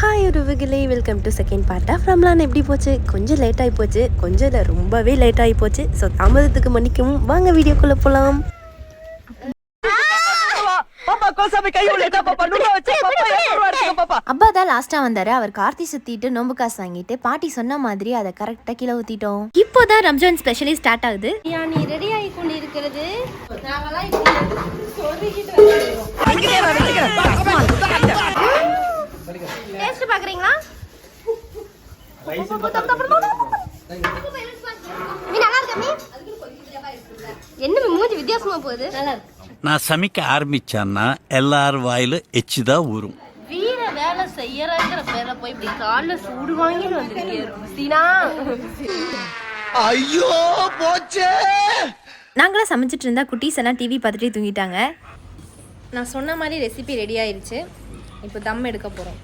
Hi உறவுகளே. Welcome to second part of Ramlan எப்படி போச்சு? கொஞ்சம் லேட் ஆகி போச்சு. கொஞ்சம் இல்லை ரொம்பவே லேட் ஆகி போச்சு. ஸோ தாமதத்துக்கு மன்னிக்கவும். வாங்க வீடியோக்குள்ளே போகலாம் அப்பா தான் லாஸ்ட்டாக வந்தார். அவர் கார்த்தி சுற்றிட்டு நோம்பு காசு வாங்கிட்டு பாட்டி சொன்ன மாதிரி அதை கரெக்டாக கீழே ஊற்றிட்டோம் இப்போ தான் ரம்ஜான் ஸ்பெஷலி ஸ்டார்ட் ஆகுது. பிரியாணி ரெடி ஆகி வெங்கிறேன் டேஸ்ட் பாக்குறீங்களா? என்ன மூஞ்சி வித்தியாசமா போகுது. நான் சமைக்க ஆரம்பிச்சேன்னா எல்லார் வாயிலும் எச்சு தான் ஊறும். வீர வேலை செய்யறங்கிற பேர்ல போய் இப்படி கால்ல சூடு வாங்கிட்டு சீனா? ஐயோ போச்சே. நாங்களாம் சமைச்சிட்டு இருந்தா குட்டீஸ் எல்லாம் டிவி பார்த்துட்டே தூங்கிட்டாங்க. நான் சொன்ன மாதிரி ரெசிபி ரெடி ஆயிருச்சு. இப்போ தம் எடுக்க போகிறோம்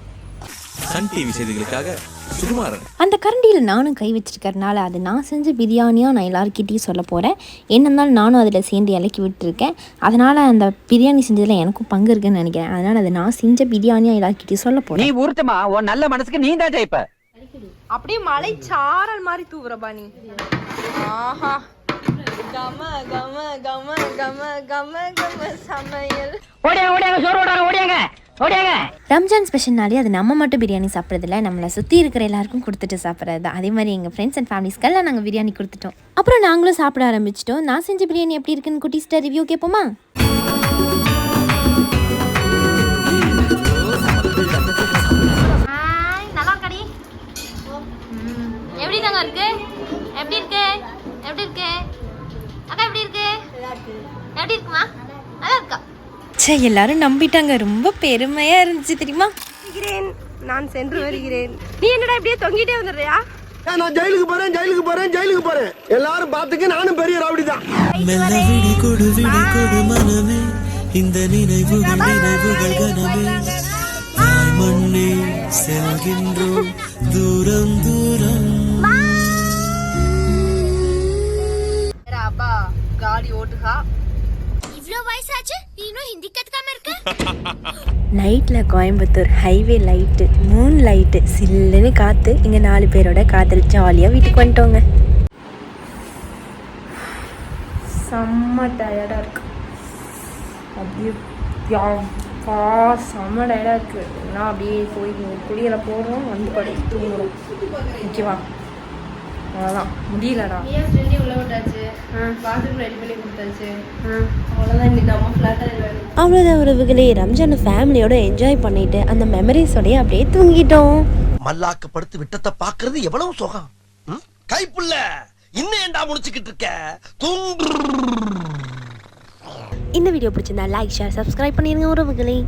சன் டிவி செய்திகளுக்காக சுகுமாரன். அந்த கரண்டியில் நானும் கை வச்சிருக்கறனால அது நான் செஞ்ச பிரியாணியாக நான் எல்லாருக்கிட்டையும் சொல்ல போகிறேன் என்ன இருந்தாலும் நானும் அதில் சேர்ந்து இலக்கி விட்டுருக்கேன். அதனால் அந்த பிரியாணி செஞ்சதில் எனக்கும் பங்கு இருக்குன்னு நினைக்கிறேன். அதனால் அது நான் செஞ்ச பிரியாணியாக எல்லாருக்கிட்டையும் சொல்ல நீ போகிறேன் உருட்டுமா உன் நல்ல மனசுக்கு நீ தான் ஜெயிப்ப. அப்படியே மலை சாரல் மாதிரி தூவுறப்பா நீ. ஆஹா. கம கம கம கம கம கம சமையல். ஓடியாங்க ஓடியாங்க சோறு ஓடாங்க ஓடியாங்க ஓடியாங்க. ரம்ஜான் ஸ்பெஷல்னாலே அது நம்ம மட்டும் பிரியாணி சாப்பிட்றதில்ல நம்மளை சுற்றி இருக்கிற எல்லாருக்கும் கொடுத்துட்டு சாப்பிட்றது தான். அதே மாதிரி எங்கள் ஃப்ரெண்ட்ஸ் அண்ட் ஃபேமிலிஸ்க்கெல்லாம் நாங்கள் பிரியாணி கொடுத்துட்டோம். அப்புறம் நாங்களும் சாப்பிட ஆரம்பிச்சிட்டோம். நான் செஞ்ச பிரியாணி எப்படி இருக்குன்னு குட்டீஸ்ட்ட ரிவ்யூ கேட்போமா? ஹாய் நல்லா இருக்காடி எப்படி தாங்க இருக்கு? எப்படி இருக்கு? எப்படி இருக்கு? அக்கா எப்படி இருக்கு. எப்படி இருக்குமா? நல்லா இருக்கா? சே எல்லாரும் நம்பிட்டாங்க. ரொம்ப பெருமையாக இருந்துச்சு தெரியுமா? நான் சென்று வருகிறேன். நீ என்னடா இப்படியே தொங்கிட்டே வந்துடுறியா? நான் ஜெயிலுக்கு போறேன் ஜெயிலுக்கு போறேன் ஜெயிலுக்கு போறேன். எல்லாரும் பாத்துக்க நானும் பெரிய ரவுடி தான் மெல்ல விழி கொடு விழி கொடு மனமே. இந்த நினைவுகள் நினைவுகள் கனமே மண்ணே செல்கின்றோம். தூரம் தூரம் நைட்டில் Coimbatore highway light moon light சில்லுன்னு காற்று இங்கே நாலு பேரோட காதல் ஜாலியாக வீட்டுக்கு வந்துட்டோங்க. செம்ம டயர்டாக இருக்கு. அப்படியே பா செம்ம டயர்டாக இருக்கு. நான் அப்படியே போய் குடியில் போடுறோம் வந்து படி தூங்குறோம். ஓகேவா? அவ்வளோதான் முடியலடா. அவ்வளோதான் உறவுகளே ரம்ஜான் ஃபேமிலியோட என்ஜாய் பண்ணிட்டு அந்த மெமரிஸோடய அப்படியே தூங்கிட்டோம். மல்லாக்க படுத்து விட்டத்தை பாக்குறது எவ்வளவு சுகம்? கைப்புள்ள இன்னும் ஏன்டா முடிச்சுக்கிட்டு இருக்க? தூங்கு. இந்த வீடியோ பிடிச்சிருந்தா லைக் ஷேர் சப்ஸ்கிரைப் பண்ணிருங்க உறவுகளே.